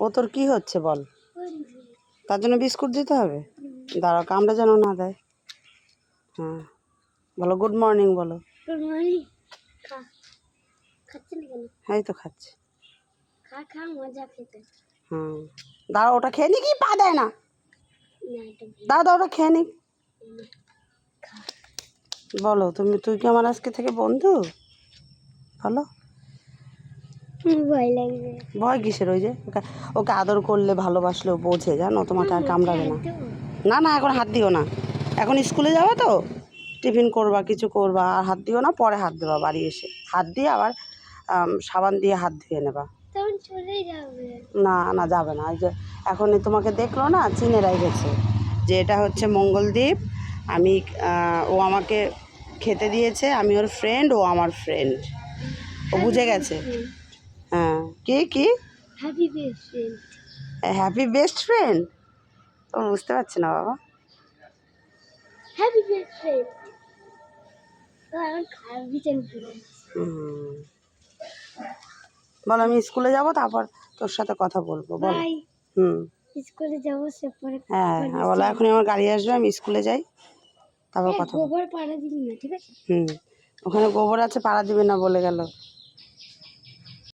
ও তোর কি হচ্ছে বল? তার জন্য বিস্কুট দিতে হবে? দাঁড়াও কামড়া যেন না দেয়। হ্যাঁ বলো গুড মর্নিং বলো। এই তো খাচ্ছি। হুম দাঁড়া ওটা খেয়ে নি কি? পা দেয় না। দাদা ওটা খেয়ে নি। বলো তুমি তুই কি আমার আজকে থেকে বন্ধু? বলো। ভয় লাগবে ভয় কিসের ওই যে? ওকে ওকে আদর করলে ভালোবাসলেও বোঝে জানো? তোমাকে আর কামড়াবে না। না না এখন হাত দিও না। এখন স্কুলে যাবে তো? টিফিন করবা কিছু করবা আর হাত দিও না পরে হাত দেবা বাড়ি এসে। হাত দিয়ে আবার সাবান দিয়ে হাত ধুয়ে নেবা। না না যাবে না। যে এখন তোমাকে দেখল না চিনে গেছে। যে এটা হচ্ছে মঙ্গলদ্বীপ। আমি ও আমাকে খেতে দিয়েছে আমি ওর ফ্রেন্ড ও আমার ফ্রেন্ড ও বুঝে গেছে। কি কি? Happy birthday happy best friend ও বুঝতে পারছি না বাবা। হ্যাপি করে। হুম। বল আমি স্কুলে যাব তারপর তোর সাথে কথা বলব বল। হুম। স্কুলে যাব সে পরে হ্যাঁ হ্যাঁ, বলো এখনই আমার গাড়ি আসবে আমি স্কুলে যাই তারপর কথা বলব। গোবর পাড়া দিবি না ঠিক আছে? হুম। ওখানে গোবর আছে পাড়া দিবে না বলে গেল।